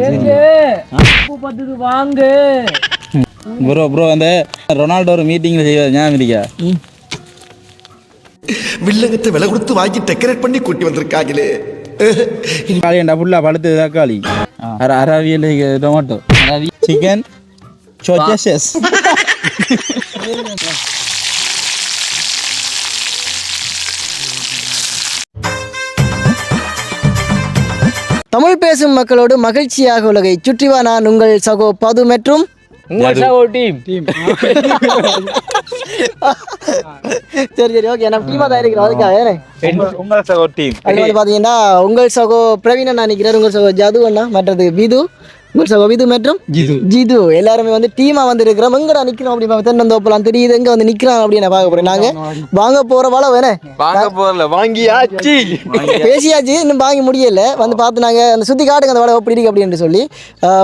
வாங்க. Bro bro அந்த Ronaldo ஒரு மீட்டிங்கில் செய்வார் ஞாபகம் இருக்கா? வில்லங்கத்தை விலை கொடுத்து வாங்கி டெக்கரேட் பண்ணி கூட்டி வந்திருக்காங்களே. காளியண்டா ஃபுல்லாக பழுத்து தக்காளி அர அரவியல் டொமேட்டோ சிக்கன் சோச்சஸ் தமிழ் பேசும் மக்களோடு மகிழ்ச்சியாக உலகை சுற்றி வா நான் உங்கள் சகோ பது மற்றும் உங்கள் சகோ டீம். சரி சரி ஓகே நம்ம டீமாக தான் இருக்கிறோம் அதுக்காக ஏனே? உங்கள் சகோ டீம். அது வந்து பார்த்தீங்கன்னா உங்கள் சகோ பிரவீன் அண்ணா நிற்கிறார் உங்கள் சகோ ஜது அண்ணா மற்றது விது விது மற்றும் ஜிது. ஜிது. எல்லாருமே வந்து டீமாக வந்து இருக்கிறோம். எங்கடா நிற்கிறோம் அப்படி தென்னந்தோப்பலாம் தெரியுது. எங்கே வந்து நிற்கிறான் அப்படின்னு நான் பார்க்க போகிறேன் நாங்கள் வாங்க போகிற வள வேணே. வாங்க போறல வாங்கியாச்சு. பேசியாச்சு இன்னும் வாங்கி முடியல. வந்து பார்த்து நாங்கள் அந்த சுற்றி காட்டுங்க அந்த வளம் எப்படி இருக்கு அப்படின்னு சொல்லி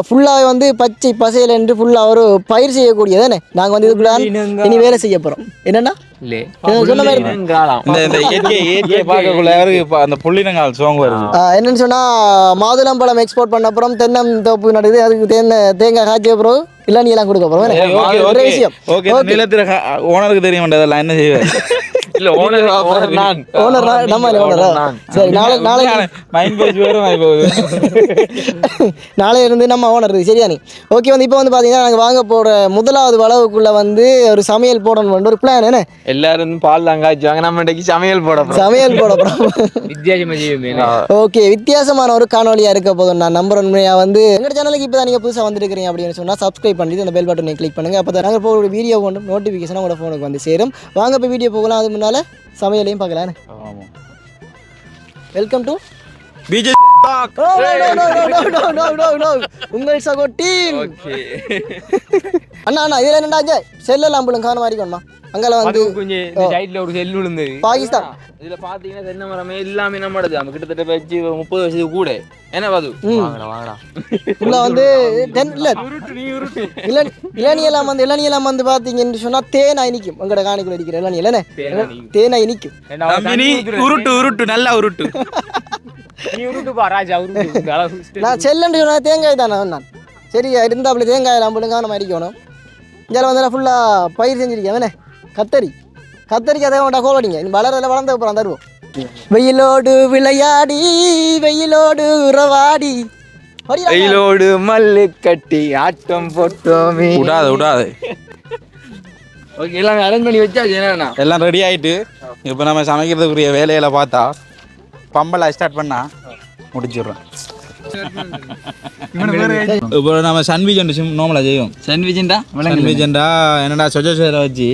ஃபுல்லாக வந்து பச்சை பசையில் என்று ஃபுல்லாக ஒரு பயிர் செய்யக்கூடியதானே நாங்கள் வந்து இதுக்குள்ள இனி வேலை செய்ய போகிறோம் என்னன்னா இல்லே சொன்ன என்னன்னு சொன்னால் மாதுளம்பழம் எக்ஸ்போர்ட் பண்ண அப்புறம் தென்னந்தோப்பு நடுது அதுக்கு தேங்க தேங்காய் காய்ச்சி அப்புறம் இளநீ எல்லாம் கொடுக்க போகிறோம் ஓகே ஒரே ஓகே விஷயம் ஓனருக்கு தெரிய மாட்டேன் என்ன செய்வார் இல்ல ஓனர் ஓனர் நான் ஓனர் நம்ம ஓனரா. சரி நாளை நாளை மைண்ட் பேஜ் நாளை இருந்து நம்ம ஓனர் சரியா நீ? ஓகே வந்து இப்போ வந்து பார்த்தீங்கன்னா நாங்கள் வாங்க போகிற முதலாவது வளவுக்குள்ளே வந்து ஒரு சமையல் போடணும் ஒரு பிளான் என்ன? எல்லாரும் பால் தான் காய்ச்சுவாங்க நம்ம இன்னைக்கு சமையல் போட சமையல் போட வித்தியாசமா ஓகே வித்தியாசமான ஒரு காணொலியாக இருக்க போதும். நான் நம்பர் உண்மையாக வந்து எங்கள் சேனலுக்கு இப்போ தான் நீங்கள் புதுசாக வந்துருக்கிறீங்க அப்படின்னு சொன்னால் சப்ஸ்கிரைப் பண்ணிட்டு அந்த பெல் பட்டனை கிளிக் பண்ணுங்கள் அப்போ தான் நாங்கள் போகிற வீடியோ கொண்டு நோட்டிஃபிகேஷன் உங்களோட ஃபோனுக்கு வந்து சேரும். வாங்க இப்போ வீடியோ போகலாம். அது முன்னால் சமையலையும் பார்க்கலாம் வெல்கம் டு பிஜே உங்கள் சகோ டீம் அண்ணா அண்ணா இதில் என்னடா செல்லெல்லாம் அம்புலம் காண மாதிரி வேணுமா அங்கெல்லாம் வந்து கொஞ்சம் இந்த சைடுல ஒரு செல் விழுந்தது பாகிஸ்தான். இதுல பாத்தீங்கன்னா தென்னை மரமே எல்லாமே நம்மளது நம்ம கிட்டத்தட்ட வச்சு முப்பது வருஷத்துக்கு கூட. என்ன பாது? வாங்கடா வாங்கடா. ஃபுல்லாக வந்து தென் இல்லை. இளநி இளநியெல்லாம் வந்து இளநியெல்லாம் வந்து பார்த்தீங்கன்னு சொன்னால் தேனாய் நிற்கும் உங்களோட காணிக்குள்ள அடிக்கிற இளநி இல்லைண்ணே தேனாய் நிற்கும் உருட்டு உருட்டு நல்லா உருட்டு. நான் செல்லண்டு சொன்னா தேங்காய் தானே நான் சரி இருந்தாப்புல தேங்காய் எல்லாம் கவனம் அடிக்கணும். இதில் வந்து ஃபுல்லாக பயிர் செஞ்சிருக்கேன் தானே கத்தரி. கத்தரிக்கு அதை வேண்டாம் கோவடிங்க நீ வளரல வளர்ந்த அப்புறம் தருவோம். வெயிலோடு விளையாடி வெயிலோடு உறவாடி. வெயிலோடு மல்லு கட்டி ஆட்டம் போட்டோமே. விடாது விடாது. ஓகே எல்லாமே அரேஞ்ச் பண்ணி வச்சாச்சு என்னண்ணா? எல்லாம் ரெடி ஆயிட்டு இப்போ நம்ம சமைக்கிறதுக்குரிய வேலையில பார்த்தா பம்பலை ஸ்டார்ட் பண்ணா முடிச்சிடுறோம் இப்போ நம்ம சன்விஜ் ஒன்று சிம் நோமலா செய்வோம். சாண்ட்விச்ண்டா சன்விஜ்ண்டா என்னடா சொஜ சேர வச்சு.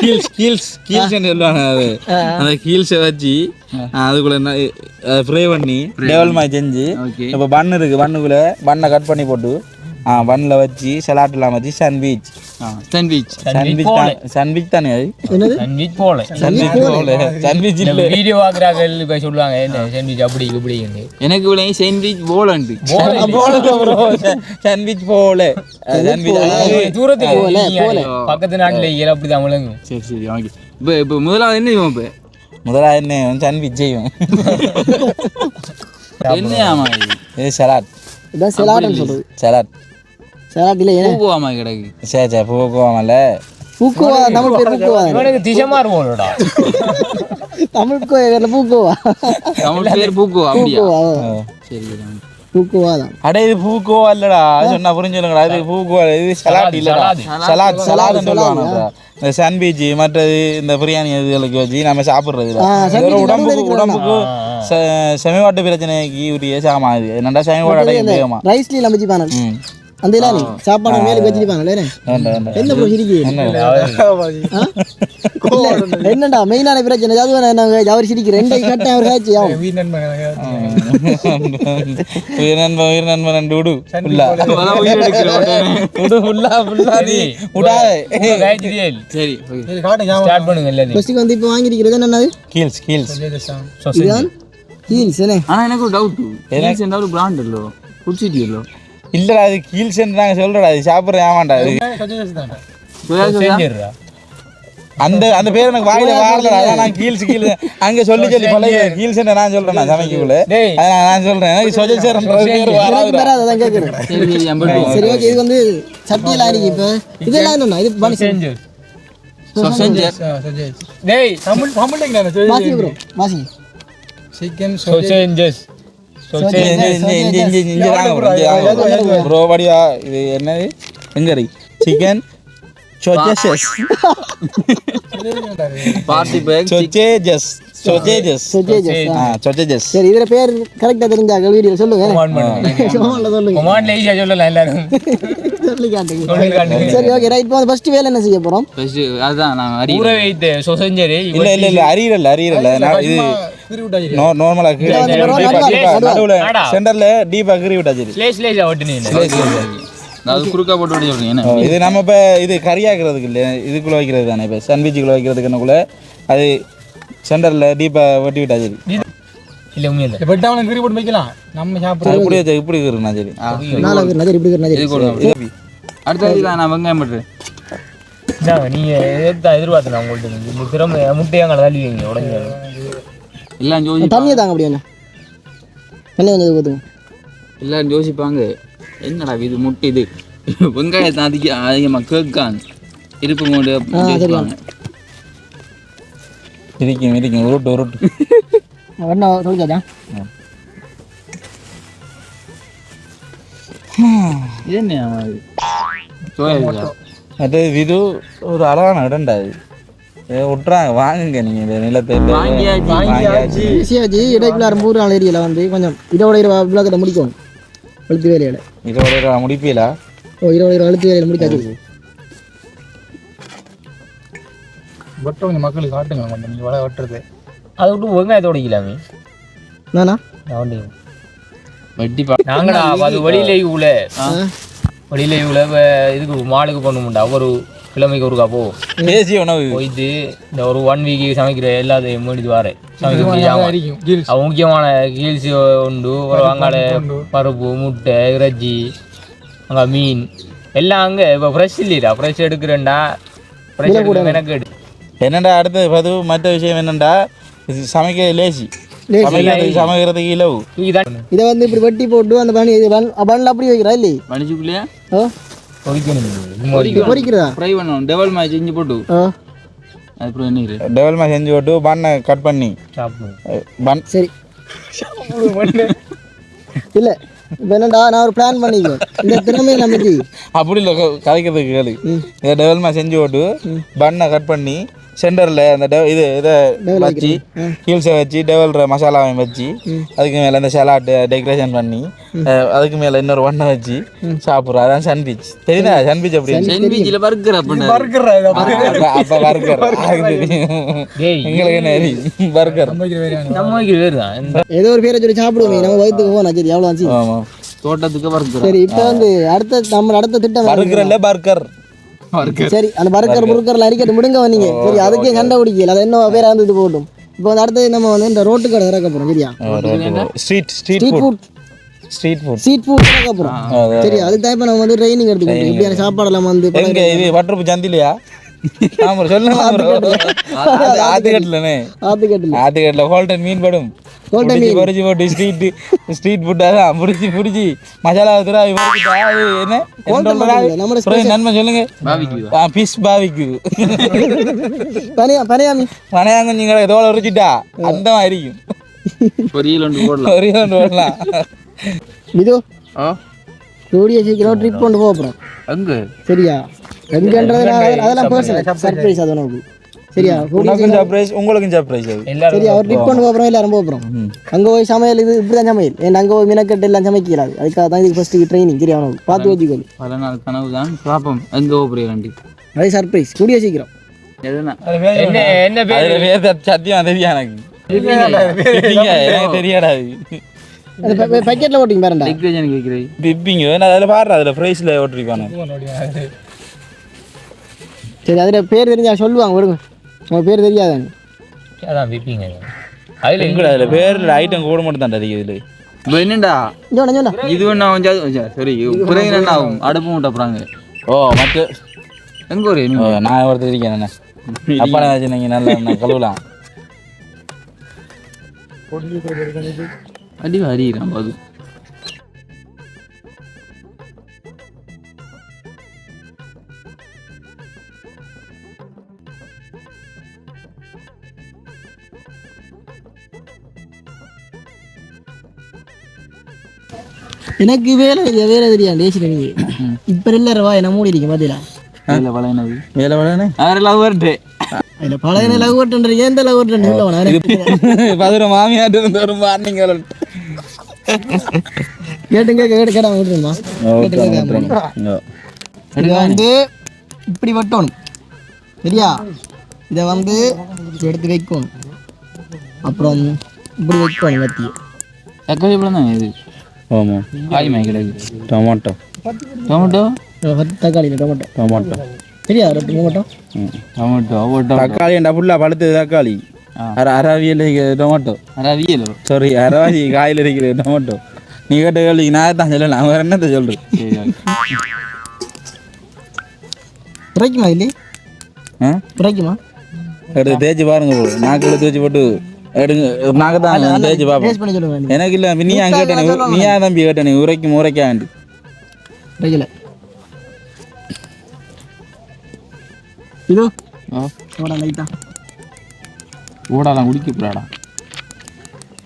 கீல்ஸ் கீல்ஸ் கீல்ஸ் சொல்லுவாங்க அது. அந்த கீல்ஸை வச்சு அதுக்குள்ள ஃப்ரை பண்ணி டெவல் மாதிரி செஞ்சு. இப்போ பன் இருக்கு பண்ணுக்குள்ள பண்ணை கட் பண்ணி போட்டு ஆ பன்னில் வச்சு சலாட்டெல்லாம் வச்சு சன்வீச் சாண்ட்விச் சன்வீச் சன்வீச் தானே அது? சாண்ட்விச் போல. சன்வீச் போல. சன்வீச் இல்லை. வீடியோ பார்க்குறாங்க இப்போ சொல்லுவாங்க என்ன சாண்ட்விச் அப்படி இப்படின்னு எனக்கு இவ்வளோ சாண்ட்விச் போலண்டு சன்வீச் போல. சன்வீச் தூரத்தில் பக்கத்து நாட்டில் இயல அப்படி விளங்கும். சரி சரி ஓகே இப்போ இப்போ முதலாவது என்ன இப்போ? முதல்ல என்ன சன்வீச் செய்வோம் என்ன ஆமா இது? இது சலாட் இதான் செலாட்னு சொல்றது. சலாட் செலாட் இல்லை ஏன்னா பூவாமா கிடக்கு. சே சே பூக்குவாமல்ல. பூக்குவா? தமிழ் பேர் பூக்குவா? இவனுக்கு திசமா இருப்போம்டா தமிழ் பேரில் பூக்குவா? தமிழ் பேர் பூக்குவா? அப்படியா? பூக்குவா சரி பூக்குவா? தான் அடே இது பூக்கோவா இல்லடா. சொன்னா புரிஞ்சுங்களா இது பூக்கோவா? இது சலாட் இல்லடா. சலாட் சலாட் சொல்லுவாங்க இந்த சாண்ட்விச் மற்றது இந்த பிரியாணி இதுகளுக்கு வச்சு நம்ம சாப்பிட்றது உடம்புக்கு உடம்புக்கு செமிவாட்டு பிரச்சனைக்கு உரிய சாமா இது. என்னடா செமிவாட்டு அடையும் ரைஸ்லி லம்பிச்சு பானல். ம். அந்த இல்லானி சாப்பாடு மேலே வேண்டாம் என்ன ப்ரோ சிரிக்கு என்னடா மெயினான பிரச்சனை அது நாங்கள் அவர் சிரிக்கிற ரெண்டை கட்ட அவர் காய்ச்சி ஆகும் உயிர் நண்பன் உயிர் நண்பன் ரெண்டு விடு ஃபுல்லா விடு ஃபுல்லா ஃபுல்லா நீ. விடாதே சரி ஸ்டார்ட் பண்ணுங்க ஃபர்ஸ்ட்டுக்கு வந்து இப்போ வாங்கியிருக்கிறது என்னது? கீல்ஸ் கீல்ஸ் என்ன? ஆனா எனக்கு ஒரு டவுட் எனக்கு என்ன ஒரு பிராண்ட் இல்லோ? குடிச்சிட்டியல்லோ இல்லடா அது கீல்ஸ் நாங்க சொல்றடா அது சாப்பிட்ற ஏமாண்டா அது அந்த அந்த பேர் எனக்கு வாயில வாரல அதான் நான் கீல்ஸ் கீழ் அங்க சொல்லி சொல்லி பழைய கீல்ஸ் நான் சொல்றேன் நான் சமைக்கக்குள்ள. அதான் நான் சொல்றேன் எனக்கு சொஜல் சார் பேர் அதான் சரி சரி அம்பட்டு சரி ஓகே இது வந்து சட்டியெல்லாம் இருக்கு இப்போ. இதெல்லாம் என்னண்ணா? இது பண்ணி சொசஞ்சர் டேய் தமிழ் தமிழ்ல எங்க? வாசிங்க ப்ரோ வாசிங்க சிக்கன் சோசேஞ்சஸ் படியா இது என்னது chicken sausages party pack sausages sausages sausages ஆ சொச்சேஜஸ் சரி இதுல பேர் கரெக்டாக தெரிஞ்சாங்க வீடியோ சொல்லுங்க. சோமல்ல சொல்லுங்க. கொமாண்ட்ல ஈஸியா சொல்லலாம் எல்லாரும். சொல்லி காட்டுங்க. சரி ஓகே ரைட் இப்போ ஃபர்ஸ்ட் வேலை என்ன செய்ய போறோம்? ஃபர்ஸ்ட் அதான் நான் அறிய ஊற வைத்து சொசஞ்சரி இல்ல இல்ல இல்ல அரியல அரியல நான் இது நார்மலா கீழே நடுவுல. சென்டர்ல டீப்பா கீறி விட்டா சரி ஸ்லேஸ் ஸ்லேஸ் ஓட்டுனீங்க அது குறுக்கா போட்டு விட சொல்றீங்க இது நம்ம இப்ப இது கறியாக்குறதுக்கு இல்ல இதுக்குள்ள வைக்கிறது தானே இப்ப? சாண்ட்விச்சுக்குள்ள வைக்கிறதுக்கு என்னக்குள்ள? அது சென்டர்ல டீப்பா வெட்டி விட்டா சரி. இல்ல உண்மையில வெட்டாமல கிரி போட்டு வைக்கலாம். நம்ம சாப்பிடுறோம் அது இப்படி வச்சா இப்படி இருக்குண்ணா சரி. இப்படி இருக்கிற தான் நான் வெங்காயம் இந்தாங்க, நீங்க எதிர்த்தா இருந்து. இந்த திறமை முட்டையாங்களை தள்ளுவீங்க உடஞ்சு எல்லாம் யோசி தண்ணியை தாங்க அப்படியே என்ன? தண்ணி கொஞ்சம் ஊற்றுங்க எல்லாரும் யோசிப்பாங்க. என்னடா இது முட்டை இது வெங்காயத்தை அதிக அதிகமாக கேட்கான். இருப்பு மூடு இருக்கும் இருக்கும் உருட்டு உருட்டு. என்ன? அது இது ஒரு அழகான இடம்டா இது. விட்டுறாங்க. வாங்குங்க நீங்க இந்த நிலத்தை. வாங்கியாச்சு. வாங்கியாச்சு. ஈஸியாச்சு இடைக்குள்ள மூணு நாள் ஏரியாவில் வந்து கொஞ்சம் இருபது விளக்கத்தை முடிக்கணும். எழுத்து வேலையில். இதோட முடிப்பீலா ஓ இருபது இருபது எழுத்து வேலையில் முடிக்காச்சு வெட்ட கொஞ்சம் மக்களுக்கு காட்டுங்க கொஞ்சம் நீங்க வள வெட்டுறது. அதை விட்டு வெங்காயத்தை உடைக்கலாமே. நானா? வட்டி பா நாங்கடா அது வெளியில உள்ள வெளியில உள்ள இதுக்கு மாலுக்கு பண்ணுமுண்டா ஒரு கிழமைக்கு ஒருக்கா போ தேசிய உணவு. போயிட்டு இந்த ஒரு ஒன் வீக் சமைக்கிற எல்லாத்தையும் முடிச்சு வரேன். சமைக்க முக்கியமான கீல்ஸ் உண்டு ஒரு வெங்காய பருப்பு முட்டை இறைச்சி அங்கே மீன். எல்லாம் அங்கே இப்போ ஃப்ரெஷ் இல்லைடா. ஃப்ரெஷ் எடுக்கிறேன்டா. ஃப்ரெஷ் எடுக்க எனக்கு எடு. என்னடா அடுத்தது பது மற்ற விஷயம் என்னண்டா சமைக்க லேசி. சமைக்கிறதுக்கு இலவு. இதை வந்து இப்படி வெட்டி போட்டு அந்த பன் பன்னில் அப்படி வைக்கிறா இல்லை மனுஷுக்குள்ளேயே ஃப்ரை பண்ணணும் டெவல் மாதிரி செஞ்சு போட்டு. என்ன? டெவலப்மெண்ட் செஞ்சு போட்டு பண்ணை. கட் பண்ணி பன் சரி. இல்லை நான் ஒரு பிளான் பண்ணிக்குவேன் இந்த திறமையை நம்பிக்கை. அப்படி இல்லை கதைக்கிறதுக்கு கேளு. இதை செஞ்சு போட்டு பண்ணை கட் பண்ணி சென்டரில் அந்த இது இதை வச்சு ஹீல்ஸை வச்சு டெவல்ற மசாலாவையும் வச்சு அதுக்கு மேலே இந்த சலாட்டு டெக்கரேஷன் பண்ணி அதுக்கு மேலே இன்னொரு வண்ணை வச்சு சாப்பிட்றோம். அதான் சன்பிச் தெரியுதா? சன்பிச் அப்படி சாண்ட்விச்சில் பர்கர் அப்படின்னு அப்போ பர்கர் டேய். எங்களுக்கு என்ன பர்கர் ஏதோ ஒரு பேரை சொல்லி சாப்பிடுவோமே. நம்ம வயிற்றுக்கு போனா சரி எவ்வளோ ஆச்சு ஆமாம் தோட்டத்துக்கு பர்கர் சரி இப்போ வந்து அடுத்த நம்ம அடுத்த திட்டம்? பர்கர் இல்லை பர்கர் சரி அந்த பர்கர் புருக்கர்லாம் அரிக்கட்டு முடுங்க வந்தீங்க சரி அதுக்கே சண்டை பிடிக்கல அது என்ன பேரா வந்து இது போட்டும் இப்போ வந்து அடுத்தது நம்ம வந்து இந்த ரோட்டு கடை இறக்க போறோம் சரியா? Street street food food street food street food இறக்க போறோம். சரி அதுக்கு தான் இப்போ நம்ம வந்து ட்ரைனிங் எடுத்துக்கிட்டோம் இப்படியான சாப்பாடெல்லாம் வந்து எங்க இது வட்டரப்பு சந்திலையா? ஆமா சொல்லுங்க ஆத்துக்கட்டுலனே ஆத்துக்கட்டில் ஆத்துக்கட்டுல ஹோல்டன் மீன் படும். ஹோல்டன் பொரிச்சு பொரிச்சு போட்டு ஸ்ட்ரீட் ஸ்ட்ரீட் ஃபுட் அதான் புடிச்சு புடிச்சு. மசாலா ஊத்துறா அது என்ன? நன்மை சொல்லுங்க. ஃபிஷ் பாவிக்கு பனியா பனியாமி மனையாங்குஞ்சிங்களை இதோட உரிச்சிட்டா? அந்த மாதிரி பொரியல் ஒன்று போடலாம். ஒரே ஒன்று வரலாம் இதோ ஆ? கூடிய சீக்கிரம் ட்ரிப் கொண்டு போக போகிறோம் அங்கே சரியா? எங்கன்றது அதெல்லாம் பர்சனல் சர்ப்ரைஸ் அது சரியா? உனக்கும் சர்ப்ரைஸ் உங்களுக்கும் சர்ப்ரைஸ் சரியா? ஒரு ட்ரிப் போக போகிறோம் எல்லாரும் போக போகிறோம் அங்கே போய் சமையல் இது இப்படி தான் சமையல். ஏன்னா அங்கே போய் மினக்கட்டு எல்லாம் சமைக்கிறாரு. அதுக்காக தான் இதுக்கு ஃபஸ்ட்டு ட்ரைனிங் சரியா உனக்கு? பார்த்து வச்சுக்கோ பல நாள் கனவு தான். பாப்போம் எங்கே போகிறீங்க வண்டி? அதே சர்ப்ரைஸ் கூடிய சீக்கிரம். என்ன என்ன பேர்? சத்தியம் தெரியும் எனக்கு? தெரியாடா பேக்கெட்டில் ஓட்டிங்க பிப்பிங்க நான் அதில் பாடுறேன் அதில் ப்ரைஸில் ஓட்டிருக்கானு. சரி அதில் பேர் தெரிஞ்சா சொல்லுவாங்க விடுங்க உங்கள் பேர் தெரியாதாங்க அதான் விப்பீங்க அதுல எங்கடா அதில் பேர் ஐட்டம் கூட மட்டும் தான் தெரியுது இதில்? இப்போ என்னடா? இது ஒன்றா கொஞ்சம் சரி பிறகு என்ன ஆகும்? அடுப்பு மூட்டை போகிறாங்க ஓ மற்ற எங்கே ஒரு நான் ஒருத்தர் இருக்கேன் என்ன அப்பா வச்சு நீங்கள் நல்லா நான் கழுவலாம். அடி அறியிறான் அது எனக்கு வேலை வேலை தெரியாது டேசில் நீ இப்போ இல்லை ரவா என்ன மூடி இருக்கு பார்த்தீங்களா வேலை பழையனது வேலை வேலைனே அதெல்லாம் வரட்டு அதில் பழைய லவ் ஓட்டுன்றீங்க எந்த லவ் ஓட்டுன்னு சொல்ல பதுரை மாமியார் இருந்து ஒரு மார்னிங் கேட்டுங்க கேட்டு கேட்டாங்க விட்டுருமா? இதை வந்து இப்படி வெட்டணும். சரியா? இதை வந்து எடுத்து வைக்கணும். அப்புறம் இப்படி வைக்கணும் வத்தியை தக்காளி பழம் தான் இது. ஆமாம் காய் மாய் கிடக்கு டொமாட்டோ. டொமேட்டோ? தக்காளி டொமேட்டோ. டொமாட்டோ. சரியா ரெண்டு டொமேட்டோ. டொமேட்டோ தக்காளி என்ன ஃபுல்லாக பழுத்தது தக்காளி? அரை அரவியல் டொமாட்டோ. ரவியலோ சாரி அரவாசி காயில் இருக்கிற டொமாட்டோ. நீ கேட்ட கேள்விக்கு நான் தான் சொல்லலாம் வேறு என்னத்தை சொல்கிறேன் சரி குறைக்குமா இல்லை ஆ? குறைக்குமா எடுத்து தேய்ச்சி பாருங்க bro. நாக்குல தேய்ச்சி போட்டு எடுங்க நாக்கு தான் தேய்ச்சி பார்ப்போம் எனக்கு இல்லை நீ ஏன் கேட்டேன் நீ ஏன் தம்பி கேட்டேன் உரைக்கும் உரைக்காண்டு இது. போடா லைட்டா. ஊடாலாம் குடிக்க போறாடா.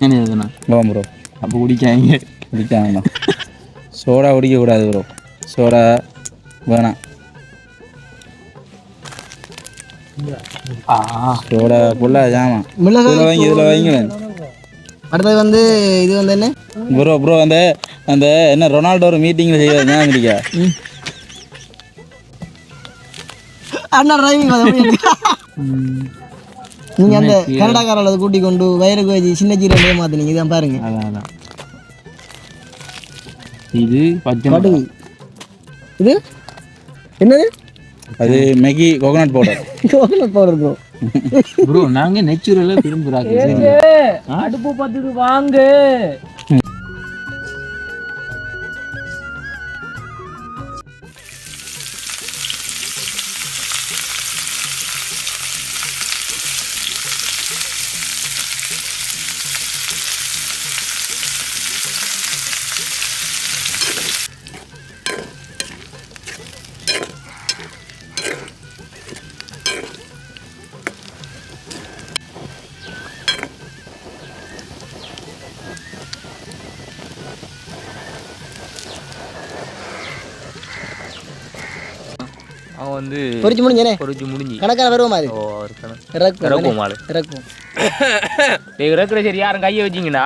என்ன போவோம் ப்ரோ. அப்போ குடிக்காங்க குடிக்காங்கண்ணா சோடா குடிக்கக்கூடாது ப்ரோ. சோடா வேணாம். சோடா இதில் வைங்க இதில் அடுத்தது வந்து இது வந்து என்ன? ப்ரோ ப்ரோ அந்த அந்த என்ன ரொனால்டோ ஒரு மீட்டிங்கில் செய்ய ஞாபகம் இருக்கா? அண்ணா டிரைவிங் நீங்க அந்த கனடாக்காரல கூட்டி கொண்டு வயலுக்கு வச்சு சின்ன ஜீரோ மாத்தினீங்க. இதான் பாருங்க. அதான் அதான். இது பச்சை கடுகு இது? என்னது? அது Maggi coconut powder coconut powder bro bro நாங்க நெச்சுரலா விரும்புறாங்க அடுப்பு பத்துக்கு வாங்க. பொரிச்சு முடிஞ்சனே பொறிச்சு முடிஞ்சு. கணக்கான வருவோமா அது? இறக்கும் இறக்கும் ஆளு இறக்கும் டேய் இறக்குற சரி யாரும் கையை வச்சிங்கன்னா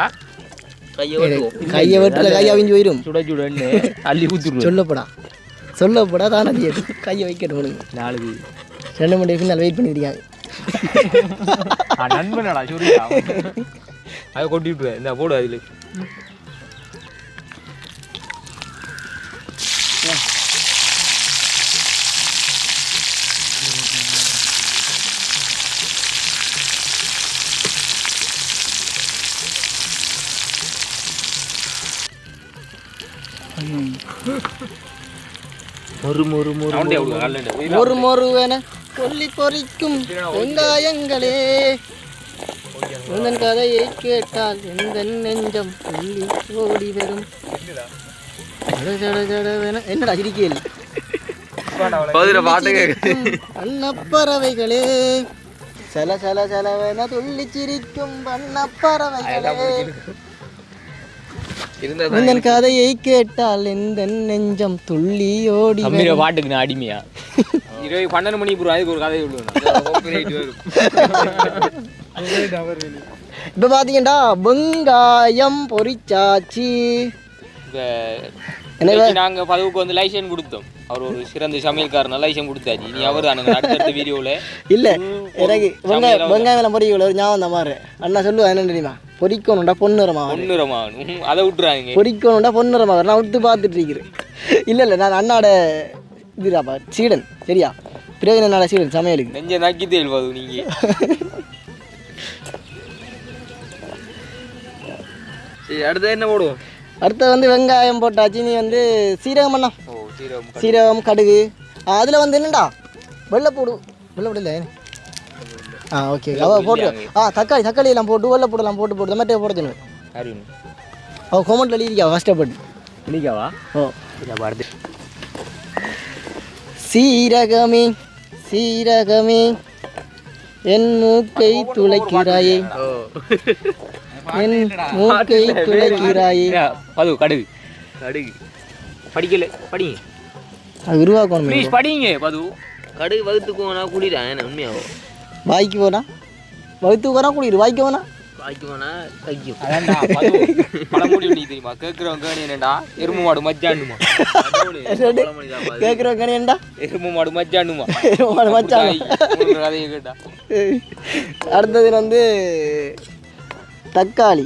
கையை வெட்டுல கையை அவிஞ்சு போயிடும் சுட சுடன்னு அள்ளி ஊத்துருவோம் சொல்லப்படா. சொல்லப்படா தானே கையை வைக்கணும் நாளுக்கு. ரெண்டு மணி பின்னால் வெயிட் பண்ணிருக்காங்க நண்பனடா சூரியா அதை கொட்டி விட்டுருவேன் இந்த போடு அதில். மொறு மொறு மொறு ஒரு மொருவென சொல்லி பொறிக்கும் வெங்காயங்களே. உந்தன் கதையை கேட்டால் எந்த நெஞ்சம் துள்ளி ஓடி வரும். என்னடா சிரிக்கையில் அன்னப்பறவைகளே சல சல சலவென துள்ளி சிரிக்கும் வண்ணப்பறவைகளே. உந்தன் கதையை கேட்டால் எந்த நெஞ்சம் துள்ளி ஓடி கம்பீர பாட்டுக்கு நான் அடிமையா? இருபது பன்னெண்டு மணிக்கு போடுவோம் அதுக்கு ஒரு கதை சொல்லுவேன் இப்போ பார்த்தீங்கன்னா வெங்காயம் பொரிச்சாச்சு எனவே நாங்க பதவுக்கு வந்து லைசன்ஸ் கொடுத்தோம். அவர் ஒரு சிறந்த சமையல்காரனா லைசன்ஸ் கொடுத்தாச்சு நீ அவர் தானுங்க அடுத்தடுத்த வீடியோவில் இல்லை எனக்கு வெங்காயம் வெங்காயம் பொரிக்கல ஒரு ஞாபகம் தான் மாதிரி அண்ணா சொல்லுவா என்ன தெரியுமா? பொரிக்கணும்டா பொன்னிறமா ஒன்றுரமாகணும் அதை விட்டுறாங்க பொரிக்கணும்டா பொன்னிறமா நான் விட்டு பார்த்துட்டு இருக்கிறேன். இல்லை இல்லை நான் அண்ணாட இதுடாப்பா சீடன் சரியா? பிரயோஜன அண்ணாட சீடன் சமையலுக்கு. நெஞ்ச நக்கி தேல்வாது நீங்க? சரி அடுத்து என்ன போடுவோம்? அடுத்து வந்து வெங்காயம் போட்டாச்சு நீ வந்து சீரகம் அண்ணா ஓ சீரகம் கடுகு. அதில் வந்து என்னடா? வெள்ளைப்பூடு. வெள்ளைப்பூடு இல்லை ஆ ஓகே அவ போட்டு ஆ தக்காளி தக்காளி எல்லாம் போட்டு வெள்ளை போடலாம் போட்டு போட்டு மட்டை போட சொன்னேன் அவ கொமெண்ட்ல எழுதிக்கா கஷ்டப்பட்டு பிடிக்கவா ஓ. படுத்து சீரகமே சீரகமே என் மூக்கை துளைக்கிறாயே. என் மூக்கை துளைக்கிறாயே கடுகு. கடுகு. படிக்கல படிங்க அது உருவாக்கணும் ப்ளீஸ் படிங்க பது. கடுகு வகுத்துக்குவோனா குளிரா? என்ன உண்மையாவோ? வாய்க்கு போனா? வகுத்து போனா வாய்க்கு போனா? வாய்க்குவோனா தைக்கும் அதான்டா பது. பழமொழி நீ தெரியுமா? கேட்குறவங்க கேணி என்னடா? எருமை மாடு மச்சாண்டுமா கேட்குறவங்க கணியண்டா எருமை மாடு மச்சாண்டுமா மச்சான். உனக்கு கதையை கேட்டா. அடுத்தது வந்து தக்காளி.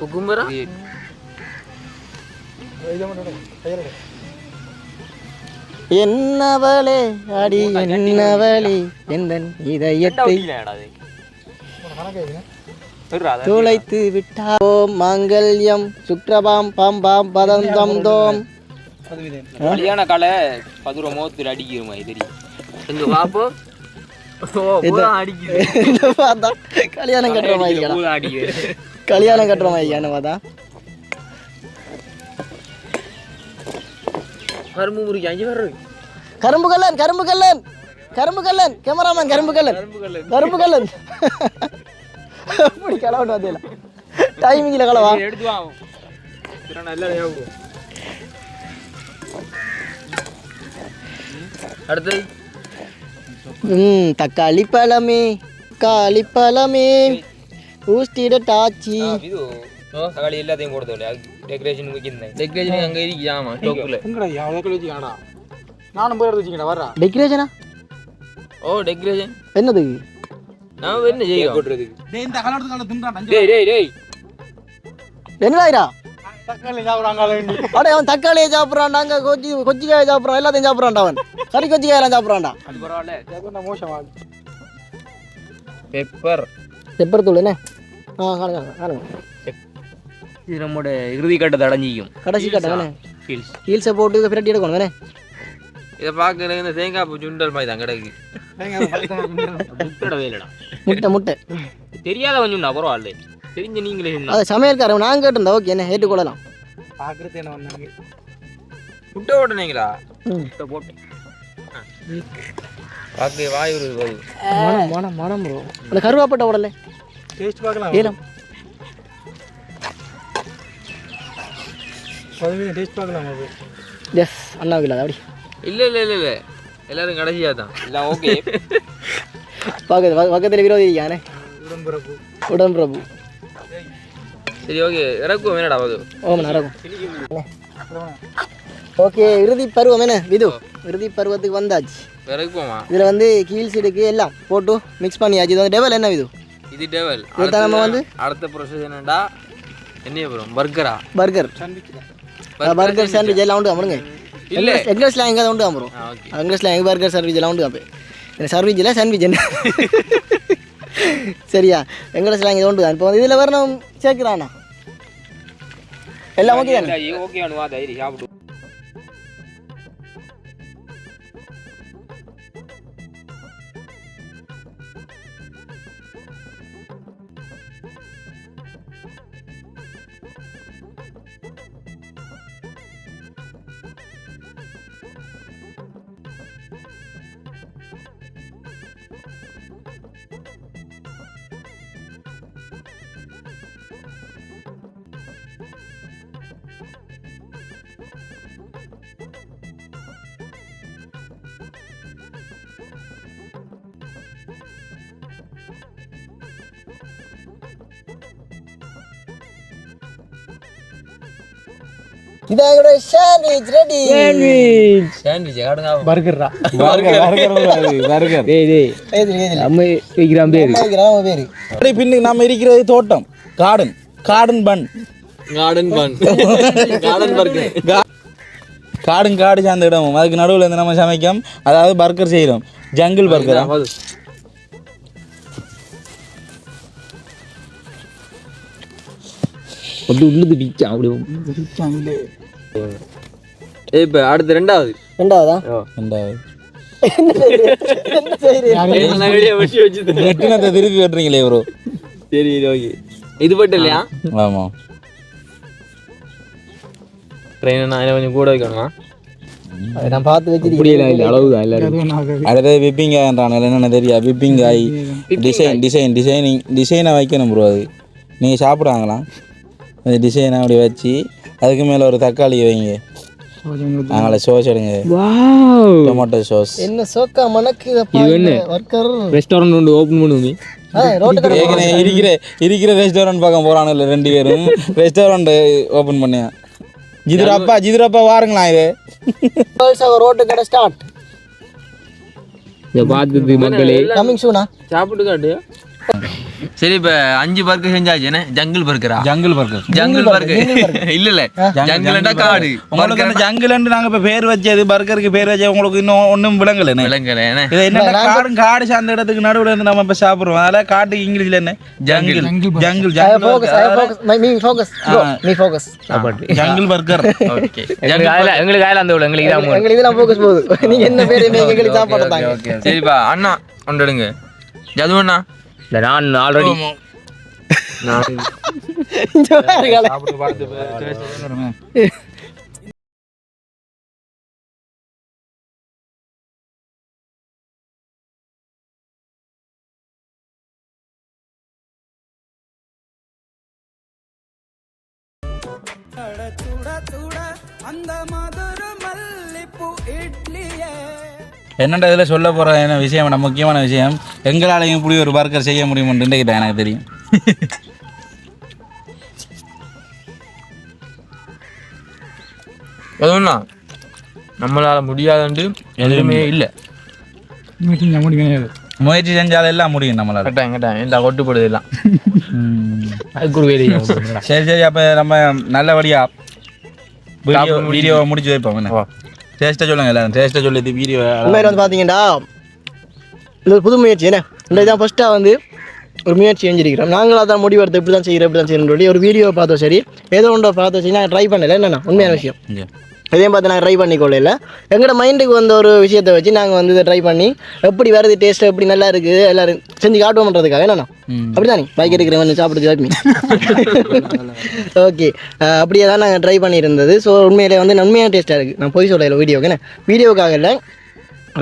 குக்கும்பரா? என்னவளே அடி என்னவளே எந்த இதயத்தை துளைத்து விட்டா ஓம் மாங்கல்யம் சுக்ரபாம் பாம்பாம் பதந்தம் தோம் கல்யாண கலை பதுர மோத்தில் அடிக்கிறோமா இது தெரியும் எங்க பாப்போ அடிக்குது இந்த பார்த்தா கல்யாணம் கட்டுற மாதிரி கல்யாணம் கட்டுற மாதிரி என்ன பார்த்தா கரும்பு முறிக்கு அஞ்சு வர்றது கரும்பு கல்லன் கரும்பு கல்லன். கரும்பு கல்லன். கேமராமேன் கரும்பு கல்லன். கரும்பு கல்லன். அப்படி களவுட்டு வந்தேல டைமிங்கில் களவா? எடுத்து ம் தக்காளி பழமே தக்காளி பழமே ஊஸ்டிட டாச்சி இது தக்காளி எல்லாத்தையும் கொடுத்தோம் டெக்கரேஷன் வைக்கிறேன் டெக்கரேஷன் அங்கே இருக்கு ஆமா ஸ்டோக்கில் நானும் போய் எடுத்து வச்சுக்கடா வர்றா. டெக்கரேஷனா ஓ டெக்கரேஷன் என்னது? நான் என்ன செய்யும் போட்டுறதுக்கு டேய் இந்த கலவரத்து கால தின்றான் நஞ்சு டேய் டேய் டேய். என்னடாயிரா தக்காளி சாப்பிடுறாங்க வேண்டி அடே அவன் தக்காளியை சாப்பிட்றான் நாங்க கொச்சி கொச்சிக்காயை சாப்பிட்றான் எல்லாத்தையும் சாப்பிட்றான்டா அவன். கறி கொச்சிக்காயெல்லாம் சாப்பிட்றான்டா. அது பரவாயில்ல. மோசமா பெப்பர் பெப்பர் தூள் என்ன? ஆ காணுங்க காணுங்க இது நம்மோட இறுதி கட்டத்தை அடைஞ்சிக்கும் கடைசி கட்ட ஹீல்ஸை போட்டு பிரட்டி எடுக்கணும் வேணே இதை இந்த தேங்காய் பூ சுண்டல் மாதிரி தான் கிடக்கு. முட்டடவே இல்லைடா முட்டை முட்டை தெரியாத கொஞ்சம் பரவாயில்ல. தெரிஞ்ச நீங்களே அது சமையல்காரன் நான் கேட்டிருந்தா ஓகே என்ன ஏற்றுக்கொள்ளலாம் பாக்குறது என்ன வந்தாங்க? முட்டை ஓட்டுனீங்களா. முட்டை போட்டு பார்க்க வாய் வருது மனம் மனம் மனம் ப்ரோ அந்த கருவாப்பட்டை உடல. டேஸ்ட் பார்க்கலாம். ஏலம். பதினஞ்சு டேஸ்ட் பார்க்கலாம் அது எஸ் அண்ணாவுக்கு இல்லாத அப்படி. இல்லை இல்லை இல்லை இல்லை. எல்லாரும் கடைசியாக தான். இல்லை ஓகே பக்க- பக்கத்துல விரோதி இருக்கானே உடம்புறப்பு உடன் பிரபு. சரி ஓகே இறக்குவோம் என்னடா அது ஓம் நடக்கும் ஓகே இறுதி பருவம் என்ன விது? இறுதி பருவத்துக்கு வந்தாச்சு. இறக்குவோமா? இதில் வந்து கீழ்ஸ் இருக்கு எல்லாம் போட்டு மிக்ஸ் பண்ணியாச்சு. இது வந்து டெவல் என்ன விது? இது டெவல் இதுதான் நம்ம வந்து அடுத்த ப்ரொசஸ் என்னடா? என்ன அப்புறம் பர்கரா பர்கர் பர்கர் சாண்ட்விச் எல்லாம் உண்டு அமருங்க இல்ல. எங்கிலீஷ்ல எங்கே உண்டு அமரும் இங்கிலீஷ்ல எங்கள் பர்கர் சர்வீஸ் எல்லாம் உண்டு அப்போ சர்வீஸ் இல்லை சாண்ட்விச் என்ன? சரியா? இங்கிலீஷ்ல இங்கே உண்டு இப்போ வந்து இதில் வரணும் சேர்க்குறாண்ணா எல்லாம் ஓகே ஓகே அனுவா தைரி சாப்பிட்டு இதான் எங்களோட சாண்ட்விச் ரெடி சாண்ட்விச் காடுங்க பர்கர்ரா பர்கர் பர்கர் பர்கர் டேய் டேய். நம்ம வைக்கிறான் பேர். கிராம பேர். அப்படியே பின்னுக்கு நம்ம இருக்கிறது தோட்டம். Garden garden bun garden bun garden burger காடும் காடு சார்ந்த இடம் அதுக்கு நடுவில் இருந்து நம்ம சமைக்கும். அதாவது பர்கர் செய்கிறோம் ஜங்கிள் பர்கர் அப்படி உள்ளுக்கு பிச்சான் அப்படி. ஏய் இப்போ அடுத்து ரெண்டாவது. ரெண்டாவதா? ரெண்டாவது. வச்சு வச்சு வெட்டினத்தை திருப்பி வெட்டுறீங்களே ப்ரோ சரி ஓகே. இது மட்டும் இல்லையா? ஆமாம் ட்ரெயின் நான் இதை கொஞ்சம் கூட வைக்கணுமா? நான் பார்த்து வச்சிருக்கேன். இப்படியெல்லாம் இல்லை அளவுதான் எல்லாரும் அடுத்தது விப்பிங் காய்ன்றாங்க என்னென்ன தெரியா? விப்பிங் காய் டிசைன் டிசைன் டிசைனிங் டிசைனை வைக்கணும் ப்ரோ அது. நீங்கள் சாப்பிடுவாங்களாம் அந்த டிசைனை அப்படி வச்சு அதுக்கு மேலே ஒரு தக்காளி வைங்க. நாங்கள சோஸ் எடுங்க வாவ். Tomato sous. என்ன சோக்கா மணக்கு இது என்ன? ஒர்க்கர் ரெஸ்டாரண்ட் ஒன்று கடை ஏற்கனவே இருக்கிற இருக்கிற ரெஸ்டாரண்ட் பக்கம் போகிறானுல்ல ரெண்டு பேரும். ரெஸ்டாரண்ட் ஓப்பன் பண்ணியா ஜிதுராப்பா ஜிதுராப்பா வாருங்களா இது. ரோட்டு கடை ஸ்டார்ட் இதை பார்த்தது மக்களே. கமிங் சூனா சாப்பிட்டு காட்டு. சரி இப்ப அஞ்சு பர்கர் செஞ்சாச்சு. என்ன? ஜங்கிள் பர்கரா ஜங்கிள் பர்கர் ஜங்கிள் பர்கர் இல்ல இல்ல. ஜங்கிள்டா காடு. உங்களுக்கு அந்த ஜங்கிள் நாங்க இப்ப பேர் வச்சது பர்கருக்கு பேர் வச்சது உங்களுக்கு இன்னும் ஒண்ணும் விளங்கல விலங்கல என்ன? இது என்ன காடு சார்ந்த இடத்துக்கு நடுவுல இருந்து நம்ம இப்ப சாப்பிடுறோம். அதனால காட்டுக்கு இங்கிலீஷ்ல என்ன? Jungle jungle jungle burger okay எங்களுக்கு அதில் அந்த எங்களுக்கு இதான் மூணு. எங்களுக்கு இதெல்லாம் ஃபோக்கஸ் போகுது. நீங்க என்ன பேரு எங்களுக்கு சாப்பாடு தாங்க. சரிப்பா அண்ணா கொண்டுடுங்க ஜது அண்ணா இல்லை நான் ஆல்ரெடி நான் இங்க பாருங்களேன். சாப்பிட்டு என்னடா இதில் சொல்ல போகிற என்ன விஷயம்? என்ன முக்கியமான விஷயம்? எங்களாலையும் இப்படி ஒரு பர்கர் செய்ய முடியும்னு இன்றைக்கு தான் எனக்கு தெரியும். அண்ணா நம்மளால முடியாதுண்டு எதுவுமே இல்ல. முயற்சி செஞ்சால் எல்லாம் முடியும் நம்மளால. கட்டாயம் கட்டாயம். இந்த கொட்டுப்படுது எல்லாம். சரி சரி. அப்போ நம்ம நல்லபடியா வீடியோ வீடியோவை முடிச்சு வைப்போம் என்ன? டேஸ்ட்டாக சொல்லுங்க எல்லாரும். டேஸ்ட்டாக சொல்லி வீடியோ உண்மையில வந்து பாத்தீங்கன்னா இது ஒரு புது முயற்சி என்ன இந்த இதான் ஃபர்ஸ்ட்டாக வந்து ஒரு முயற்சி செஞ்சிருக்கிறோம். நாங்களும் அதான் முடிவெடுத்து இப்படி தான் செய்கிறோம் இப்படி தான் செய்யணும்னு சொல்லி ஒரு வீடியோ பார்த்தோம் சரி ஏதோ ஒன்றை பார்த்தோம் சரி நான் ட்ரை பண்ணல. என்னண்ணா? உண்மையான விஷயம். இதையும் பார்த்து நான் ட்ரை பண்ணிக்கொள்ள எங்களோட மைண்டுக்கு வந்த ஒரு விஷயத்தை வச்சு நாங்கள் வந்து இதை ட்ரை பண்ணி எப்படி வருது டேஸ்ட் எப்படி நல்லா இருக்குது எல்லாரும் செஞ்சு காட்டுவோம்ன்றதுக்காக என்னண்ணா? அப்படிதானே பைக் எடுக்கிறேன் வந்து சாப்பிடுறது காட்டுமி ஓகே அப்படியே தான் நாங்கள் ட்ரை பண்ணியிருந்தது. ஸோ உண்மையிலே வந்து உண்மையான டேஸ்ட்டாக இருக்குது நான் போய் சொல்லல வீடியோக்கு என்ன? வீடியோக்காக இல்லை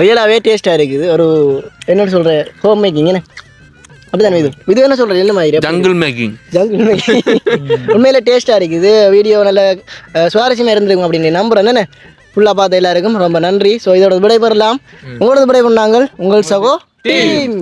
ரியலாகவே டேஸ்ட்டாக இருக்குது. ஒரு என்ன சொல்கிற ஹோம் மேக்கிங் என்ன? அப்படிதானே இது இது என்ன சொல்கிறது என்ன மாதிரி? ஜங்கிள் மேக்கிங் ஜங்கிள் மேக்கிங் உண்மையில டேஸ்ட்டாக இருக்குது. வீடியோ நல்ல சுவாரஸ்யமா இருந்திருக்கும் அப்படின்னு நம்புறேன். என்ன ஃபுல்லாக பார்த்த எல்லாருக்கும் ரொம்ப நன்றி. ஸோ இதோட விடைபெறலாம். உங்களோட விடைபெறாங்கள் உங்கள் சகோ டீம்